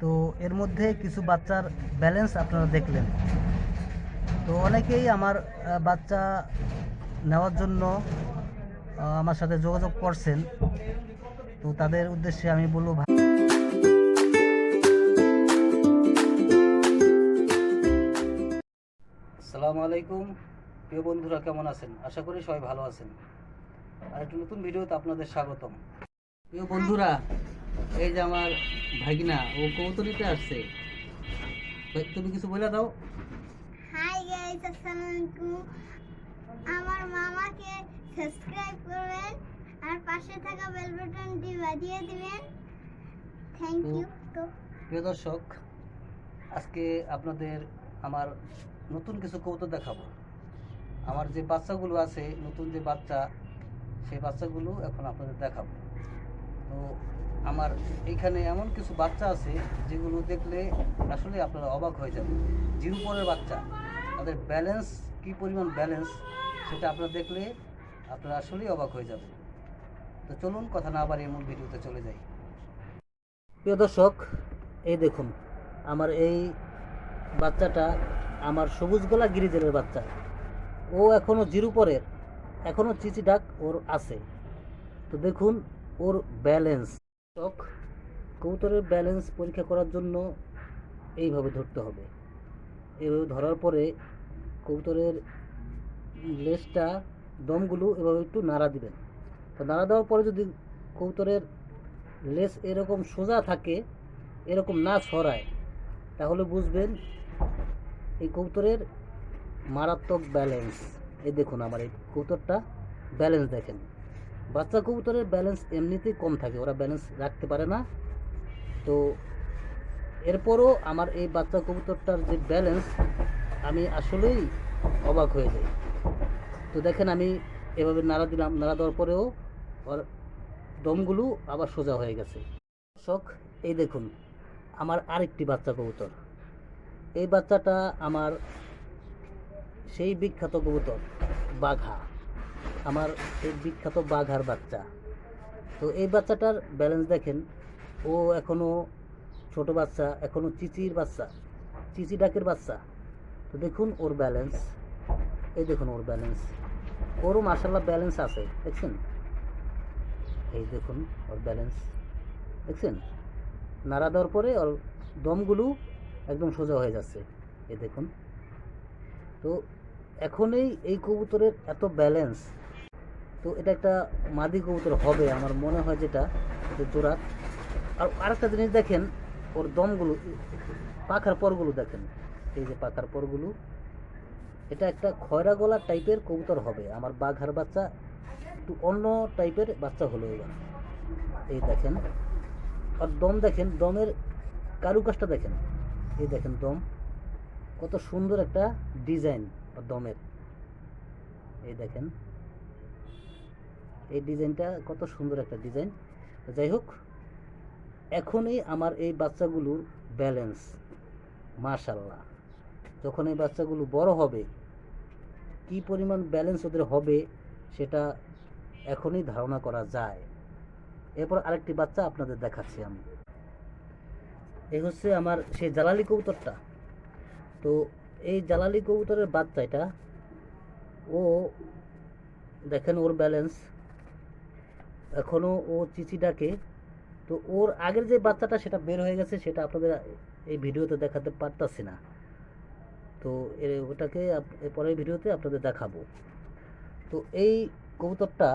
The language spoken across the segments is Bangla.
তো এর মধ্যে কিছু বাচ্চার ব্যালেন্স আপনারা দেখলেন। তো অনেকেই আমার বাচ্চা নেওয়ার জন্য আমার সাথে যোগাযোগ করছেন। তো তাদের উদ্দেশ্যে আমি বলব আসসালামু আলাইকুম। প্রিয় বন্ধুরা, কেমন আছেন? আশা করি সবাই ভালো আছেন। আর একটা নতুন ভিডিওতে আপনাদের স্বাগতম। প্রিয় বন্ধুরা এই যে আমার ভাগিনা ও কৌতলিতে আসছে। তুমি কিছু বলে দাও। হাই গাইস আসসালামু আলাইকুম। আমার মামাকে সাবস্ক্রাইব করবেন আর পাশে থাকা বেল বাটনটি বাজিয়ে দিবেন। থ্যাংক ইউ তো। প্রিয় দর্শক আজকে আপনাদের আমার নতুন কিছু কৌতুক দেখাবো। আমার যে বাচ্চাগুলো আছে নতুন যে বাচ্চা সেই বাচ্চাগুলো এখন আপনাদের দেখাবো। তো আমার এইখানে এমন কিছু বাচ্চা আছে যেগুলো দেখলে আসলে আপনারা অবাক হয়ে যাবেন। জিরো পরের বাচ্চা, তাদের ব্যালেন্স কী পরিমাণ ব্যালেন্স সেটা আপনারা দেখলে আপনারা আসলেই অবাক হয়ে যাবেন। তো চলুন কথা না বাড়িয়ে মূল ভিডিওতে চলে যাই। প্রিয় দর্শক, এই দেখুন, আমার এই বাচ্চাটা আমার সবুজ গলা গিরিজেলের বাচ্চা। ও এখনও জিরো পরের এখনও চিচি ডাক ওর আছে। তো দেখুন, ওর ব্যালেন্স চক কবুতরের ব্যালেন্স পরীক্ষা করার জন্য এইভাবে ধরতে হবে। এইভাবে ধরার পরে কবুতরের লেজটা, দমগুলো এভাবে একটু নাড়া দিবেন। তো নাড়া দেওয়ার পরে যদি কবুতরের লেস এরকম সোজা থাকে, এরকম না ছড়ায়, তাহলে বুঝবেন এই কবুতরের মারাত্মক ব্যালেন্স এই দেখুন আমার এই কবুতরটা ব্যালেন্স দেখেন। বাচ্চা কবুতরের ব্যালেন্স এমনিতেই কম থাকে, ওরা ব্যালেন্স রাখতে পারে না। তো এরপরও আমার এই বাচ্চা কবুতরটার যে ব্যালেন্স আমি আসলেই অবাক হয়ে যাই। তো দেখেন আমি এভাবে নাড়া দিলাম, নাড়া দেওয়ার পরেও ওর দমগুলো আবার সোজা হয়ে গেছে। শখ এই দেখুন, আমার আরেকটি বাচ্চা কবুতর। এই বাচ্চাটা আমার সেই বিখ্যাত কবুতর, বাঘা। আমার এই বিখ্যাত বাঘার বাচ্চা। তো এই বাচ্চাটার ব্যালেন্স দেখেন, ও এখনও ছোট বাচ্চা এখনও চিচির বাচ্চা, চিচি ডাকের বাচ্চা। তো দেখুন ওর ব্যালেন্স এই দেখুন ওর ব্যালেন্স ওরও মার্শাল্লাহ ব্যালেন্স আছে, দেখছেন? এই দেখুন ওর ব্যালেন্স দেখছেন? নাড়া দেওয়ার পরে ওর দমগুলো একদম সোজা হয়ে যাচ্ছে। এই দেখুন। তো এখনই এই কবুতরের এত ব্যালেন্স তো এটা একটা মাদি কবুতর হবে, আমার মনে হয় যেটা জোড়া। আর আরেকটা জিনিস দেখেন, ওর দমগুলো, পাখার পরগুলো দেখেন। এই যে পাখার পরগুলো, এটা একটা খয়রা গলা টাইপের কবুতর হবে। আমার বাঘার বাচ্চা একটু অন্য টাইপের বাচ্চা হলো এবার। এই দেখেন, আর দম দেখেন, দমের কারুকাজটা দেখেন। এই দেখেন দম, কত সুন্দর একটা ডিজাইন দমের। এই দেখেন এই ডিজাইনটা কত সুন্দর একটা ডিজাইন। যাই হোক, এখনই আমার এই বাচ্চাগুলোর ব্যালেন্স মাশাল্লাহ যখন এই বাচ্চাগুলো বড় হবে, কি পরিমাণ ব্যালেন্স ওদের হবে সেটা এখনই ধারণা করা যায়। এরপর আরেকটি বাচ্চা আপনাদের দেখাচ্ছি আমি। এই হচ্ছে আমার সেই জালালি কবুতরটা। তো এই জালালি কবুতরের বাচ্চা এটা ও দেখেন ওর ব্যালেন্স এখনও ও চিচি ডাকে, তো ওর আগের যে বাচ্চাটা সেটা বের হয়ে গেছে, সেটা আপনাদের এই ভিডিওতে দেখাতে পারতাছি না। তো ওটাকে পরের ভিডিওতে আপনাদের দেখাবো। তো এই কবুতরটা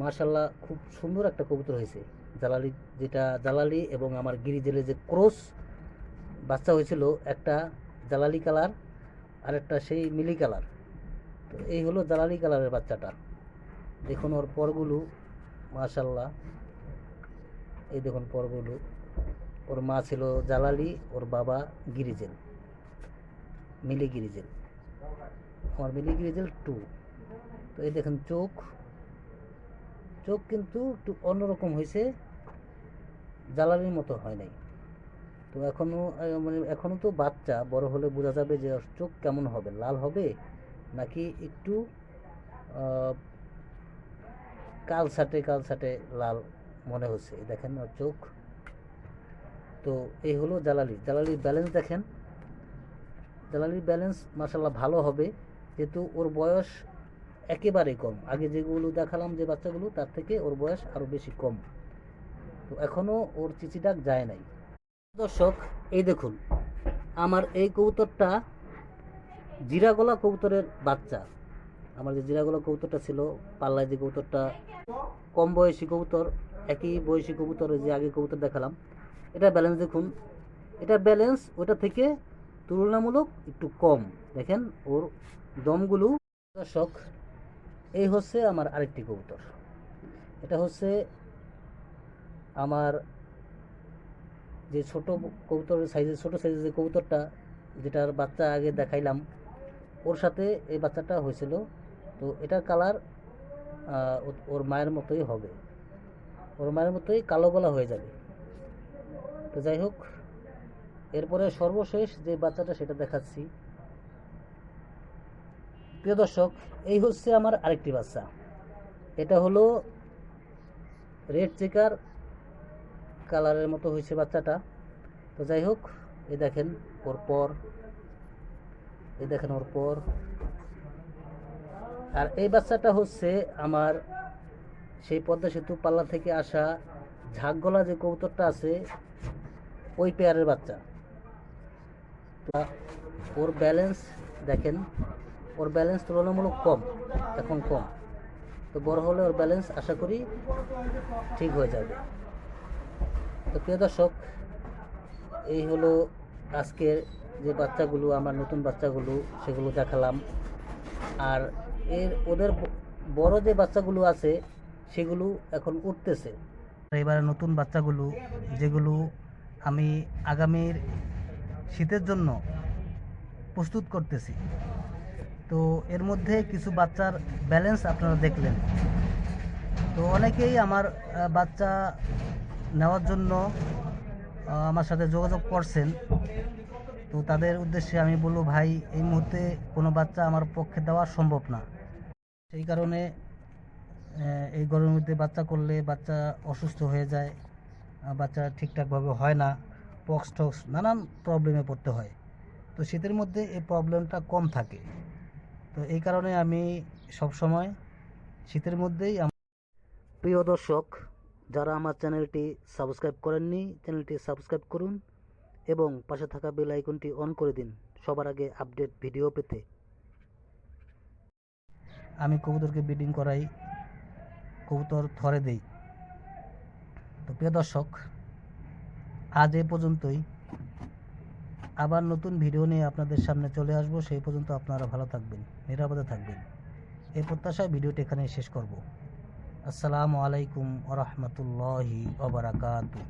মার্শাল্লাহ খুব সুন্দর একটা কবুতর হয়েছে। জালালি যেটা, জালালি এবং আমার গিরিজেলে যে ক্রস বাচ্চা হয়েছিল, একটা জালালি কালার আর একটা সেই মিলি কালার। তো এই হলো জালালি কালারের বাচ্চাটা। দেখুন ওর পরগুলো মার্শাল্লাহ এই দেখুন পরগুলো। ওর মা ছিল জালালি, ওর বাবা গিরিজেল। মিলি গিরিজেল। আমার মিলি গিরিজেল টু। তো এই দেখুন চোখ। চোখ কিন্তু একটু অন্যরকম হয়েছে জ্বালানির মতো হয় নাই। তো এখনও মানে এখনও তো বাচ্চা, বড় হলে বোঝা যাবে যে চোখ কেমন হবে, লাল হবে, নাকি একটু কালসাটে কালসাটে লাল মনে হচ্ছে। দেখেন ওর চোখ। তো এই হলো জালালি। জালালির ব্যালেন্স দেখেন। জালালির ব্যালেন্স মাসাল্লাহ ভালো হবে। যেহেতু ওর বয়স একেবারেই কম। আগে যেগুলো দেখালাম যে বাচ্চাগুলো, তার থেকে ওর বয়স আরও বেশি কম। তো এখনও ওর চিচি ডাক যায় নাই। দর্শক, এই দেখুন। আমার এই কবুতরটা জিরাগলা কবুতরের বাচ্চা। আমার যে জিরাগলা কবুতরটা ছিল, পাল্লায় যে কবুতরটা, কম বয়সী কবুতর, একই বয়সী কবুতরের যে আগে কবুতর দেখালাম, এটা ব্যালেন্স দেখুন। এটা ব্যালেন্স ওটা থেকে তুলনামূলক একটু কম। দেখেন ওর দমগুলো দর্শক, এই হচ্ছে আমার আরেকটি কবুতর। এটা হচ্ছে আমার যে ছোট কবুতর সাইজের ছোট সাইজের যে কবুতরটা, যেটার বাচ্চা আগে দেখাইলাম, ওর সাথে এই বাচ্চাটা হয়েছিল তো এটার কালার ওর মায়ের মতোই হবে। ওর মায়ের মতোই কালো গলা হয়ে যাবে। তো যাই হোক, এরপরে সর্বশেষ যে বাচ্চাটা সেটা দেখাচ্ছি। প্রিয় দর্শক, এই হচ্ছে আমার আরেকটি বাচ্চা। এটা হলো রেড চেকার কালারের মতো হয়েছে বাচ্চাটা। তো যাই হোক, এ দেখেন ওর পর এই দেখেন ওর পর। আর এই বাচ্চাটা হচ্ছে আমার সেই পদ্মা সেতু পাল্লা থেকে আসা ঝাঁকগলা যে কবুতরটা আছে, ওই পেয়ারের বাচ্চা। ওর ব্যালেন্স দেখেন, ওর ব্যালেন্স তুলনামূলক কম, এখন কম। তো বড় হলে ওর ব্যালেন্স আশা করি ঠিক হয়ে যাবে। তো প্রিয় দর্শক, এই হলো আজকের যে বাচ্চাগুলো, আমার নতুন বাচ্চাগুলো, সেগুলো দেখালাম। আর এর ওদের বড় যে বাচ্চাগুলো আছে, সেগুলো এখন উঠতেছে। এবারে নতুন বাচ্চাগুলো, যেগুলো আমি আগামীর শীতের জন্য প্রস্তুত করতেছি। তো এর মধ্যে কিছু বাচ্চার ব্যালেন্স আপনারা দেখলেন। তো অনেকেই আমার বাচ্চা নেওয়ার জন্য আমার সাথে যোগাযোগ করছেন। তো তাদের উদ্দেশ্যে আমি বলব, ভাই, এই মুহূর্তে কোনো বাচ্চা আমার পক্ষে দেওয়া সম্ভব না। সেই কারণে এই গরমের মধ্যে বাচ্চা করলে বাচ্চা অসুস্থ হয়ে যায় বাচ্চা ঠিকঠাকভাবে হয় না, পক্স টক্স নানান প্রবলেমে পড়তে হয়। তো শীতের মধ্যে এই প্রবলেমটা কম থাকে। তো এই কারণে আমি সব সময় শীতের মধ্যেই প্রিয় দর্শক, যারা আমার চ্যানেলটি সাবস্ক্রাইব করেননি, চ্যানেলটি সাবস্ক্রাইব করুন এবং পাশে থাকা বেল আইকনটি অন করে দিন। সবার আগে আপডেট ভিডিও পেতে। আমি কবুতরকে ব্রিডিং করাই, কবুতর থরে দেই। তো প্রিয় দর্শক, আজ এ পর্যন্তই। আবার নতুন ভিডিও নিয়ে আপনাদের সামনে চলে আসব, সেই পর্যন্ত আপনারা ভালো থাকবেন, নিরাপদে থাকবেন। এই প্রত্যাশায় ভিডিওটি এখানে শেষ করব। আসসালামু আলাইকুম ওরহমতুল্লাহি ওবরাকাতু।